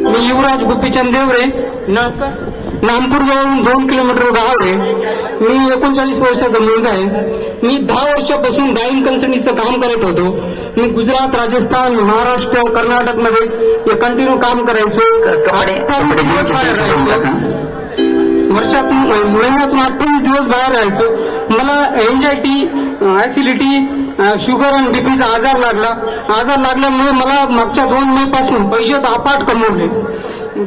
मी युवराज गोपीचंद देवरे नामपूर जवळून दोन किलोमीटर गाव आहे. मी एकोणचाळीस वर्षाचा मुलगा आहे. मी दहा वर्षापासून डाईन कन्सल्टन्सीचं काम करत होतो. मी गुजरात राजस्थान महाराष्ट्र कर्नाटकमध्ये कंटिन्यू काम करायचो. वर्षातून महिन्यातून अठ्ठावीस दिवस बाहेर राहायचो. मला एन्झायटी ऍसिडिटी शुगर आणि बीपीचा आजार लागला. आजार लागल्यामुळे मला मागच्या दोन मे पासून पैसे तर अपाट कमवले.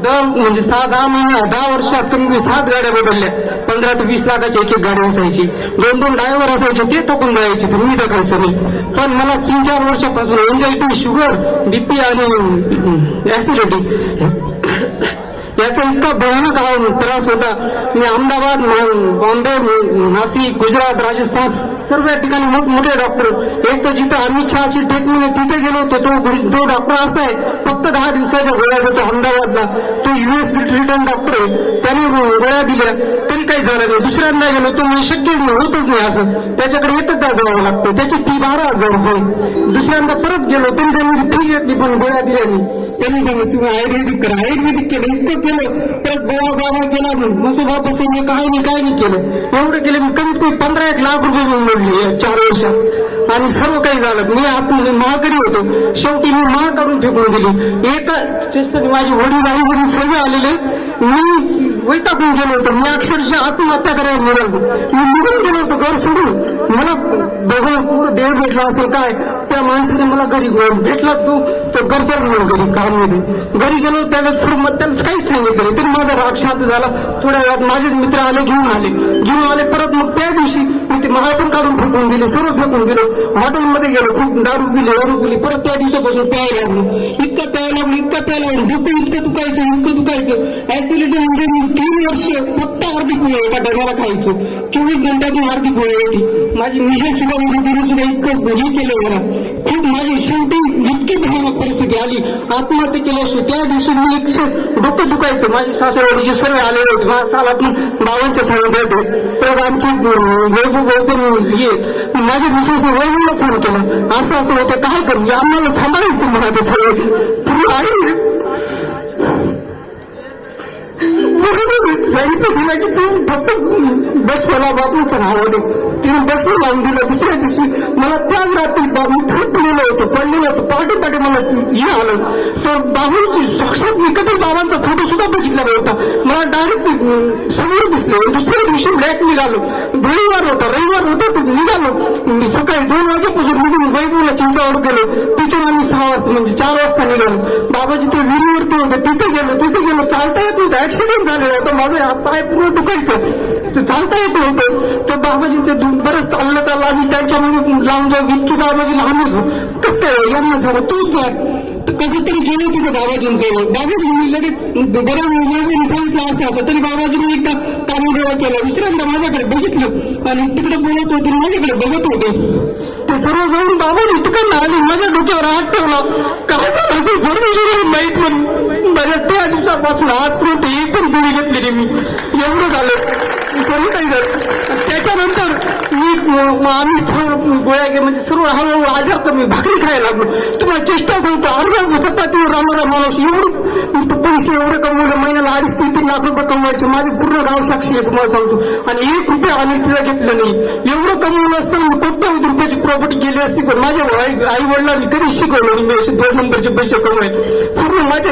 दर म्हणजे सहा दहा महिना दहा वर्षात कमी कमी सात गाड्या बदलल्या. पंधरा ते वीस लाखाची एक एक गाडी असायची. दोन दोन ड्रायव्हर असायचे ते थकून जायचे पण मी टाकायचो नाही. पण मला तीन चार वर्षापासून एन्झायटी शुगर बीपी आणि ऍसिडिटी याचा इतका भयानक त्रास होता. मी अहमदाबाद बॉम्बे नाशिक गुजरात राजस्थान सर्व या ठिकाणी मोठमोठे डॉक्टर. एक तर जिथं अमित शहाची ट्रीटमेंट आहे तिथे गेलो होतो. तो तो डॉक्टर असा आहे फक्त दहा दिवसाच्या गोळ्या देतो अहमदाबादला. तो युएस रिटर्न डॉक्टर आहे. त्याने गोळ्या दिल्या. तरी काही झालं नाही. दुसऱ्यांदा गेलो. तो म्हणजे शक्यच नाही होतच नाही असं. त्याच्याकडे एकच तास जावं लागतं. त्याची फी बारा हजार रुपये. दुसऱ्यांदा परत गेलो. तरी त्यांनी फी घेतली पण गोळ्या दिल्या नाही. त्यांनी सांगितलं तुम्ही आयुर्वेदिक करा आयुर्वेदिक केलं इतकं केलं परत गोवा गावा केला मसोबा बसवले काय नाही काय नाही केलं. एवढं केलं मी कमीत कमी पंधरा एक लाख रुपये मिळवले चार वर्षात. आणि सर्व काही झालं. मी आतमध्ये महाकरी होतो. शेवटी मी महा करून फेकून दिली. एका चेष्टाने माझे वडील आई वडील सगळे आलेले. मी वैतागून गेलो होतो. मी अक्षरशः आत्महत्या करायला निघालो. मी निघून गेलो होतो घर सोडून. मला भगवान पूर्ण देव भेटला असेल काय त्या माणसाने मला घरी घेऊन भेटला तू तो घरचा म्हणून घरी काममध्ये घरी गेलो त्याला सुरू मग त्याला काहीच सांगितलं नाही. तरी माझा राग शांत झाला. थोड्या वेळात माझे मित्र आले घेऊन आले. घेऊन आले परत मग त्या दिवशी मी ते मला पण काढून फेकून दिले सर्व फेकून गेलो हॉटेलमध्ये गेलो खूप दारू पिली दारू पिली. परत त्या दिवसापासून प्यायला लागलो. इतका प्यायला लागलो इतका प्यायला लागलो. डोकं दुखायचं इतकं दुखायचं. ऍसिडिटी म्हणजे मी तीन वर्ष फक्त अर्धी पोळी एका डब्याला खायचो. चोवीस घंट्यातून अर्धी गोळी होती. माझी मिसेस सुद्धा म्हणजे तिने सुद्धा इतकं हे केलं मला. खूप माझी शेवटी इतकी भयानक परिस्थिती आली. आत्महत्या केल्याशिवाय त्या दिवशी मी एक डोकं दुखायचं. माझी सासरवाडीचे सर्व आलेले होते. माझ्या सालातून बाबांच्या सांगत होते तर आमची वैभव गौतम ये. माझ्या मिसेस वैभवला फोन केला. असं असं होतं. काय करू? आम्हाला सांभाळायचं म्हणा ते सगळे. तू आहेच सांगितलं तिला की तू फक्त बस मला बापूचं नाव तिने बसला लावून दिलं दुसऱ्या दिवशी मला त्याच रात्री बाबू फुटलेलं होतं पडलेलं होतं पाटे पाटे मला हे आलं तर बाबूची साक्षात निकट बाबांचा फोटो सुद्धा बघितला होता मला डायरेक्ट सगळं दिसले. दुसऱ्या दिवशी ब्लॅक निघालो. रविवार होता रविवार होता तर निघालो. मी सकाळी दोन वाजेपासून निघून वैभवला चिंचावर गेलो. तिथून आम्ही सहा वाजता म्हणजे चार वाजता निघालो. बाबाजी ते विहिरीवरती होते. तिथे गेलो तिथे गेलो. चालता येत नव्हतं. ऍक्सिडेंट झालेला होता. माझा हात पाय पूर्ण दुखायचं. ते चालता येत नव्हतं तर बाबाजींचं दूध बरंच चाललं चाललं. आणि त्यांच्यामध्ये लावून जाऊ. इतकी बाबाजी लहान होतो कसं काय यांना झालं तूच जा तर कसं तरी गेलं तिथे बाबाजींचं बाबाजींनी लगेच बरं सांगितलं असं असं तरी बाबाजींनी एकदा कानडोळा केला. दुसऱ्यांदा माझ्याकडे बघितलं. आणि तिकडे बोलत होते माझ्याकडे बघत होते. ते सर्व जाऊन बाबांनी तिकडनं आले. माझ्या डोक्यावर हात ठेवला. काय झालं? असं इन्फॉर्मेशन माहीत पण बऱ्याच त्या दिवसापासून आजपर्यंत एक पण गोळी घेतलेली मी. एवढं झालं. सर्व त्याच्यानंतर मी आम्ही गोळ्या घे म्हणजे सर्व हळूहळू आजार कमी भाकरी खायला लागलो. तुम्हाला चेष्टा सांगतो अर्धा चपातीवर राहणारा माणूस एवढं पैसे एवढे कमवलं महिन्याला अडीच तीन तीन लाख रुपये कमवायचे. माझे पूर्ण गाव साक्षी आहे तुम्हाला सांगतो. आणि एक रुपया आम्ही तिला घेतलं नाही. एवढं कमवलं असतं मी कोट्यावधी रुपयाची प्रॉपर्टी गेली असती पण माझ्या आई वडिलांनी कधी शिकवलं मी असे दोन नंबरचे पैसे कमवायचे पूर्ण माझ्या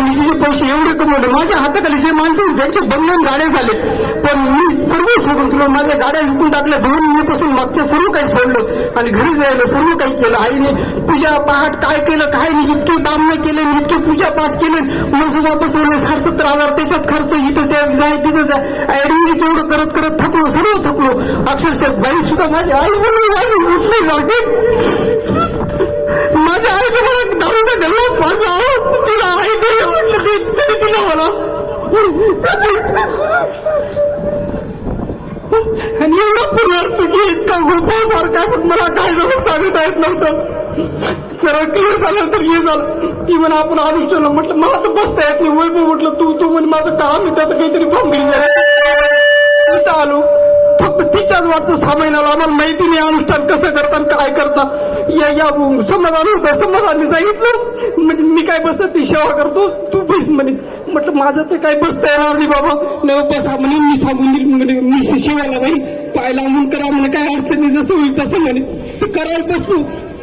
निधीचे पैसे माझ्या हाताखाली जे माणसं त्यांचे बंधन गाड्या झाले पण मी सर्व सोडून तुला माझ्या गाड्या विकून टाकल्या दोन महिन्यापासून मागच्या सर्व काही सोडलं आणि घरी जायला सर्व काही केलं. आईने पूजा पाठ काय केलं काय नाही इतके दाम नाही केले इतके पूजा पाठ केले. मसुदा बसवले साठ सत्तर हजार त्याच्यात खर्च इथं त्या जाय तिथं जाय. ऍडमिट एवढं करत करत थकलो सर्व थकलो. अक्षरशः बाई सुद्धा माझी आई म्हणून माझी उठली आणि एवढं पुनर चुकी इतका गोपासारखा पण मला काय झालं सांगता येत नव्हतं. सरळ क्लिअर झालं तर हे झालं. ती म्हणा आपण अनुष्ठान म्हटलं मला तर बसता येत नाही. वैभव म्हटलं तू तू म्हणजे माझं काम आहे त्याचं काहीतरी बॉम्बिंग इथं आलो फक्त तिच्याच वाटतं सहा महिन्याला आम्हाला माहिती नाही अनुष्ठान कसं करतात काय करतात. या या समाधान होतं समाधानी सांगितलं. म्हणजे मी काय बसत ती सेवा करतो. तू बस म्हणे. म्हटलं माझं तर काय बसता येणार नाही बाबा. नाही बसा म्हणे. मी सांगून म्हणे. मी शिवायला नाही पाय लावून करा म्हणे. काय अडचणी जसं होईल तसं म्हणे. करायला बसलो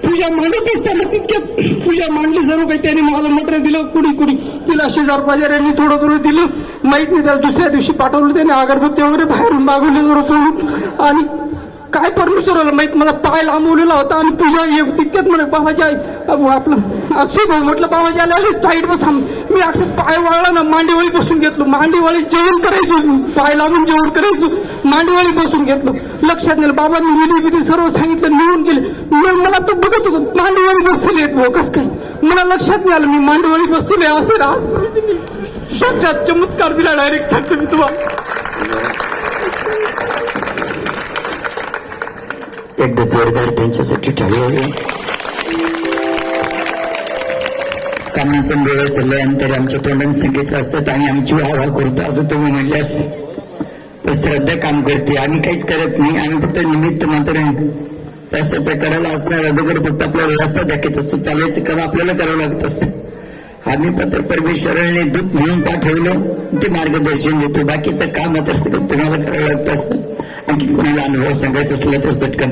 पूजा मांडत असताना तितक्यात पूजा मांडली सर्व काही त्याने मला मटेरियल दिलं कुणी कुणी. तिला शेजार पाजाऱ्यांनी थोडं थोडं दिलं. माहीत नाही त्याला दुसऱ्या दिवशी पाठवलं त्याने अगरबत्ती वगैरे बाहेरून मागवले जरा आणि काय परमेश्वराला माहीत? मला पाय लांबवलेला होता आणि पूजा ये- तितक्यात म्हणे बाबाजी आई आपलं अक्षय भाऊ म्हटलं बाबाजी आले अरे टाईट बसा मी अक्षय पाय वाळला ना मांडीवाळी बसून घेतलो. मांडीवाळी जेवण करायचो पाय लावून जेवण करायचो. मांडीवाळी बसून घेतलो. लक्षात नाही बाबांनी विधी विधी सर्व सांगितलं निघून गेले. मला तो बघत होतो मांडीवाळी बसलेली आहेत भाऊ कस काय? मला लक्षात नाही आलं मी मांडीवाळी बसलेले असे राहा चमत्कार दिला डायरेक्ट सांगतो मी तुम्हाला. एकदा जोरदार त्यांच्यासाठी ठेवले त्यांना संदेह सल्ल्यानंतर आमच्या तोंडाने सांगितलं असतात आणि आमची वाहवा करतो असं तुम्ही म्हणले असते. श्रद्धा काम करते आम्ही काहीच करत नाही आम्ही फक्त निमित्त मात्र रस्त्याच्या कडेला असणार अगोदर फक्त आपल्याला रस्ता दाखवत असतो चालायचं काम आपल्याला करावं लागत असतं. आम्ही पत्र परमेश्वराने दूत म्हणून पाठवलं. ते मार्गदर्शन देतो बाकीचं काम मात्र सगळं तुम्हाला करावं लागतं असतं. आणखी कोणाला अनुभव सांगायचा असला तर चटकन